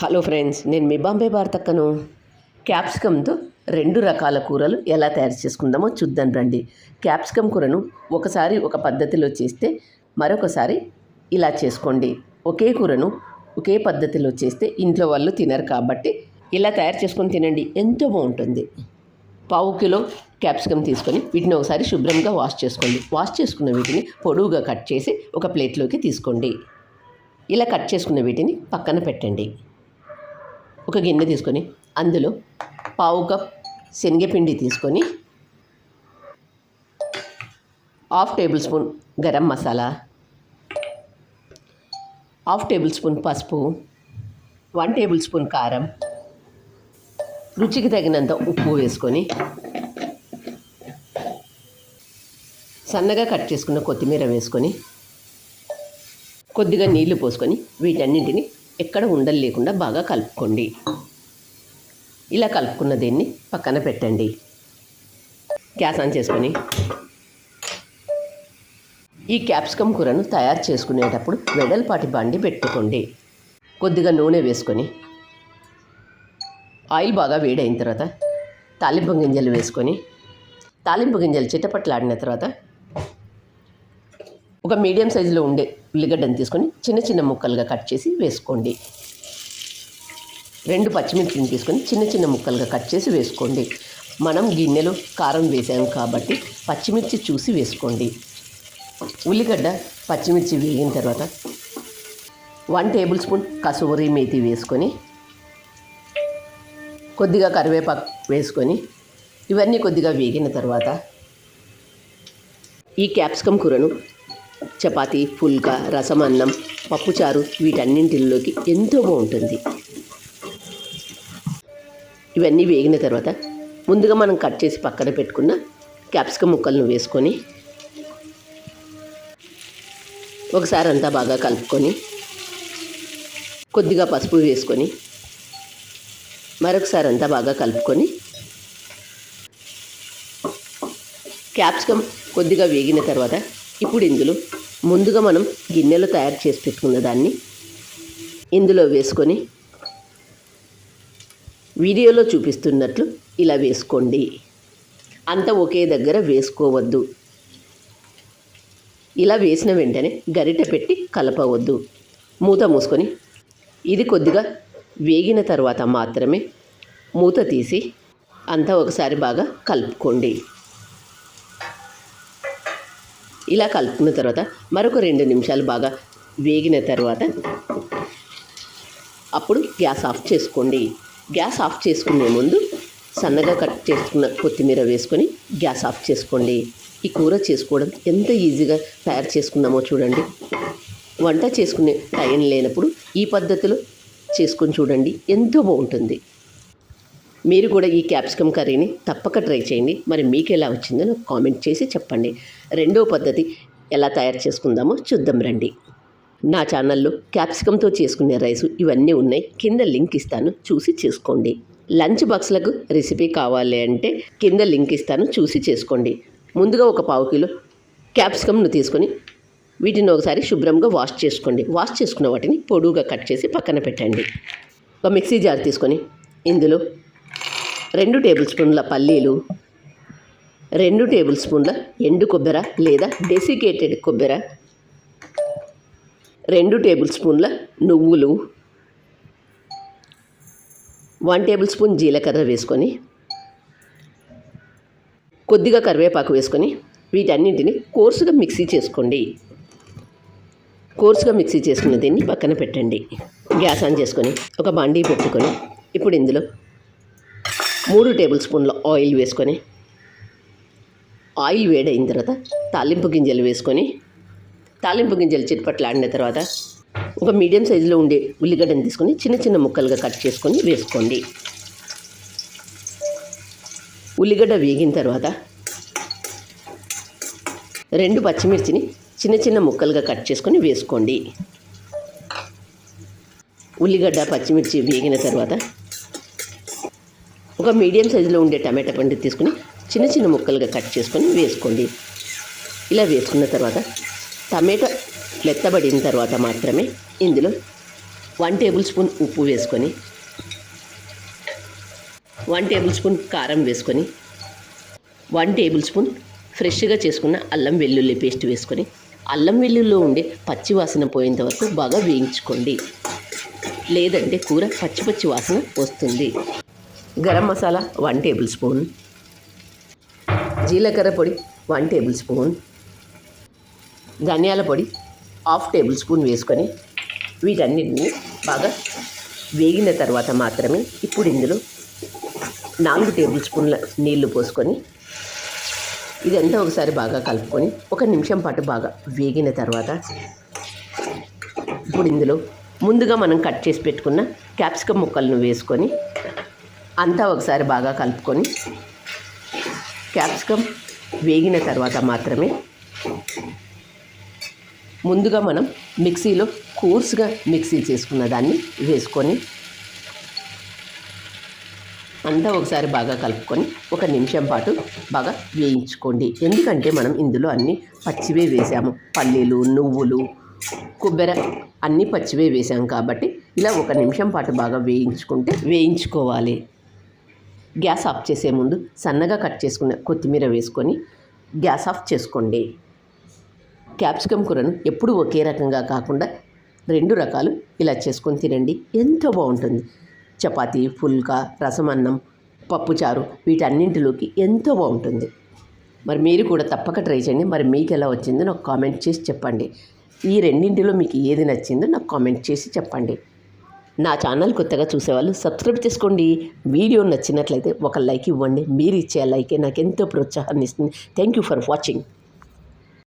Hello friends నేను మీ బాంబే భారతక్కను క్యాప్సికమ్తో రెండు రకాల కూరలు ఎలా తయారు చేసుకుందామో చూద్దాం రండి. క్యాప్సికమ్ కూరను ఒకసారి ఒక పద్ధతిలో చేస్తే మరొకసారి ఇలా చేసుకోండి. ఒకే కూరను ఒకే పద్ధతిలో చేస్తే ఇంట్లో వాళ్ళు తినరు కాబట్టి ఇలా తయారు చేసుకొని తినండి. ఎంతో బాగుంటుంది. పావు కిలో క్యాప్సికమ్ తీసుకొని వీటిని ఒకసారి శుభ్రంగా వాష్ చేసుకోండి. వాష్ చేసుకున్న వీటిని పొడవుగా కట్ చేసి ఒక ప్లేట్లోకి తీసుకోండి. ఇలా కట్ చేసుకున్న వీటిని పక్కన పెట్టండి. ఒక గిన్నె తీసుకొని అందులో పావు కప్ శనగపిండి తీసుకొని half tablespoon garam masala half tablespoon పసుపు వన్ టేబుల్ స్పూన్ కారం రుచికి తగినంత ఉప్పు వేసుకొని సన్నగా కట్ చేసుకున్న కొత్తిమీర వేసుకొని కొద్దిగా నీళ్ళు పోసుకొని వీటన్నింటిని ఎక్కడ ఉండలు లేకుండా బాగా కలుపుకోండి. ఇలా కలుపుకున్న దీన్ని పక్కన పెట్టండి. గ్యాస్ ఆన్ చేసుకొని. ఈ క్యాప్సికమ్ కూరను తయారు చేసుకునేటప్పుడు వెడల్పాటి బండి పెట్టుకోండి. కొద్దిగా నూనె వేసుకొని. ఆయిల్ బాగా వేడైన తర్వాత తాలింపు గింజలు వేసుకొని. తాలింపు గింజలు చిట్టపట్లాడిన తర్వాత ఒక మీడియం సైజులో ఉండే ఉల్లిగడ్డను తీసుకొని చిన్న చిన్న ముక్కలుగా కట్ చేసి వేసుకోండి. రెండు పచ్చిమిర్చిని తీసుకొని చిన్న చిన్న ముక్కలుగా కట్ చేసి వేసుకోండి. మనం గిన్నెలో కారం వేసాం కాబట్టి పచ్చిమిర్చి చూసి వేసుకోండి. ఉల్లిగడ్డ పచ్చిమిర్చి వేగిన తర్వాత one tablespoon kasuri methi వేసుకొని కొద్దిగా కరివేపాకు వేసుకొని ఇవన్నీ కొద్దిగా వేగిన తర్వాత ఈ క్యాప్సికమ్ కూరను చపాతి పుల్కా రసం అన్నం పప్పుచారు వీటన్నింటిలోకి ఎంతో బాగుంటుంది. ఇవన్నీ వేగిన తర్వాత ముందుగా మనం కట్ చేసి పక్కన పెట్టుకున్న క్యాప్సికమ్ ముక్కలను వేసుకొని ఒకసారి అంతా బాగా కలుపుకొని కొద్దిగా పసుపు వేసుకొని మరొకసారి అంతా బాగా కలుపుకొని క్యాప్సికమ్ కొద్దిగా వేగిన తర్వాత ఇప్పుడు ఇందులో ముందుగా మనం గిన్నెలో తయారు చేసి పెట్టుకున్న దాన్ని ఇందులో వేసుకొని వీడియోలో చూపిస్తున్నట్లు ఇలా వేసుకోండి. అంత ఒకే దగ్గర వేసుకోవద్దు. ఇలా వేసిన వెంటనే గరిట పెట్టి కలపవద్దు. మూత మూసుకొని ఇది కొద్దిగా వేగిన తర్వాత మాత్రమే మూత తీసి అంతా ఒకసారి బాగా కలుపుకోండి. ఇలా కలుపుకున్న తర్వాత మరొక రెండు నిమిషాలు బాగా వేగిన తర్వాత అప్పుడు గ్యాస్ ఆఫ్ చేసుకోండి. గ్యాస్ ఆఫ్ చేసుకునే ముందు సన్నగా కట్ చేసుకున్న కొత్తిమీర వేసుకొని గ్యాస్ ఆఫ్ చేసుకోండి. ఈ కూర చేసుకోవడం ఎంత ఈజీగా తయారు చేసుకున్నామో చూడండి. వంట చేసుకునే టైం లేనప్పుడు ఈ పద్ధతిలో చేసుకొని చూడండి. ఎంతో బాగుంటుంది. మీరు కూడా ఈ క్యాప్సికమ్ కర్రీని తప్పక ట్రై చేయండి. మరి మీకు ఎలా వచ్చిందో నాకు కామెంట్ చేసి చెప్పండి. రెండో పద్ధతి ఎలా తయారు చేసుకుందామో చూద్దాం రండి. నా ఛానల్లో క్యాప్సికంతో చేసుకునే రైసు ఇవన్నీ ఉన్నాయి. కింద లింక్ ఇస్తాను. చూసి చేసుకోండి. లంచ్ బాక్స్లకు రెసిపీ కావాలి అంటే కింద లింక్ ఇస్తాను. చూసి చేసుకోండి. ముందుగా ఒక పావు కిలో క్యాప్సికమ్ను తీసుకొని వీటిని ఒకసారి శుభ్రంగా వాష్ చేసుకోండి. వాష్ చేసుకున్న వాటిని పొడువుగా కట్ చేసి పక్కన పెట్టండి. ఒక మిక్సీ జార్ తీసుకొని ఇందులో రెండు టేబుల్ స్పూన్ల పల్లీలు రెండు టేబుల్ స్పూన్ల ఎండు కొబ్బెర లేదా డెసికేటెడ్ కొబ్బెర రెండు టేబుల్ స్పూన్ల నువ్వులు వన్ టేబుల్ స్పూన్ జీలకర్ర వేసుకొని కొద్దిగా కరివేపాకు వేసుకొని వీటన్నింటిని కోర్సుగా మిక్సీ చేసుకోండి. కోర్సుగా మిక్సీ చేసుకున్న దీన్ని పక్కన పెట్టండి. గ్యాస్ ఆన్ చేసుకొని ఒక బాండీ పెట్టుకొని ఇప్పుడు ఇందులో మూడు టేబుల్ స్పూన్ల ఆయిల్ వేసుకొని ఆయిల్ వేడైన తర్వాత తాలింపు గింజలు వేసుకొని తాలింపు గింజలు చిట్పట్లాడిన తర్వాత ఒక మీడియం సైజులో ఉండే ఉల్లిగడ్డను తీసుకొని చిన్న చిన్న ముక్కలుగా కట్ చేసుకొని వేసుకోండి. ఉల్లిగడ్డ వేగిన తర్వాత రెండు పచ్చిమిర్చిని చిన్న చిన్న ముక్కలుగా కట్ చేసుకొని వేసుకోండి. ఉల్లిగడ్డ పచ్చిమిర్చి వేగిన తర్వాత ఒక మీడియం సైజులో ఉండే టమాటా పండు తీసుకుని చిన్న చిన్న ముక్కలుగా కట్ చేసుకొని వేసుకోండి. ఇలా వేసుకున్న తర్వాత టమాటా మెత్తబడిన తర్వాత మాత్రమే ఇందులో వన్ టేబుల్ స్పూన్ ఉప్పు వేసుకొని వన్ టేబుల్ స్పూన్ కారం వేసుకొని వన్ టేబుల్ స్పూన్ ఫ్రెష్గా చేసుకున్న అల్లం వెల్లుల్లి పేస్ట్ వేసుకొని అల్లం వెల్లుల్లో ఉండే పచ్చి వాసన పోయేంత వరకు బాగా వేయించుకోండి. లేదంటే కూర పచ్చి పచ్చి వాసన వస్తుంది. Garam masala one tablespoon. జీలకర్ర పొడి వన్ టేబుల్ స్పూన్. ధనియాల పొడి హాఫ్ టేబుల్ స్పూన్ వేసుకొని వీటన్నిటిని బాగా వేగిన తర్వాత మాత్రమే ఇప్పుడు ఇందులో నాలుగు టేబుల్ స్పూన్ల నీళ్ళు పోసుకొని ఇదంతా ఒకసారి బాగా కలుపుకొని ఒక నిమిషం పాటు బాగా వేగిన తర్వాత ఇప్పుడు ఇందులో ముందుగా మనం కట్ చేసి పెట్టుకున్న క్యాప్సికమ్ ముక్కలను వేసుకొని అంతా ఒకసారి బాగా కలుపుకొని క్యాప్సికమ్ వేగిన తర్వాత మాత్రమే ముందుగా మనం మిక్సీలో కోర్సుగా మిక్సీ చేసుకున్న దాన్ని వేసుకొని అంతా ఒకసారి బాగా కలుపుకొని ఒక నిమిషం పాటు బాగా వేయించుకోండి. ఎందుకంటే మనం ఇందులో అన్ని పచ్చివే వేసాము. పల్లీలు నువ్వులు కొబ్బరి అన్నీ పచ్చివే వేసాం కాబట్టి ఇలా ఒక నిమిషం పాటు బాగా వేయించుకుంటే వేయించుకోవాలి. గ్యాస్ ఆఫ్ చేసే ముందు సన్నగా కట్ చేసుకున్న కొత్తిమీర వేసుకొని గ్యాస్ ఆఫ్ చేసుకోండి. క్యాప్సికమ్ కూరను ఎప్పుడు ఒకే రకంగా కాకుండా రెండు రకాలు ఇలా చేసుకొని తినండి. ఎంతో బాగుంటుంది. చపాతీ పుల్కా రసం అన్నం పప్పుచారు వీటన్నింటిలోకి ఎంతో బాగుంటుంది. మరి మీరు కూడా తప్పక ట్రై చేయండి. మరి మీకు ఎలా వచ్చిందో నాకు కామెంట్ చేసి చెప్పండి. ఈ రెండింటిలో మీకు ఏది నచ్చిందో నాకు కామెంట్ చేసి చెప్పండి. నా ఛానల్ కొత్తగా చూసేవాళ్ళు సబ్స్క్రైబ్ చేసుకోండి. వీడియో నచ్చినట్లయితే ఒక లైక్ ఇవ్వండి. మీరు ఇచ్చే లైకే నాకు ఎంతో ప్రోత్సాహాన్ని ఇస్తుంది. Thank you for watching.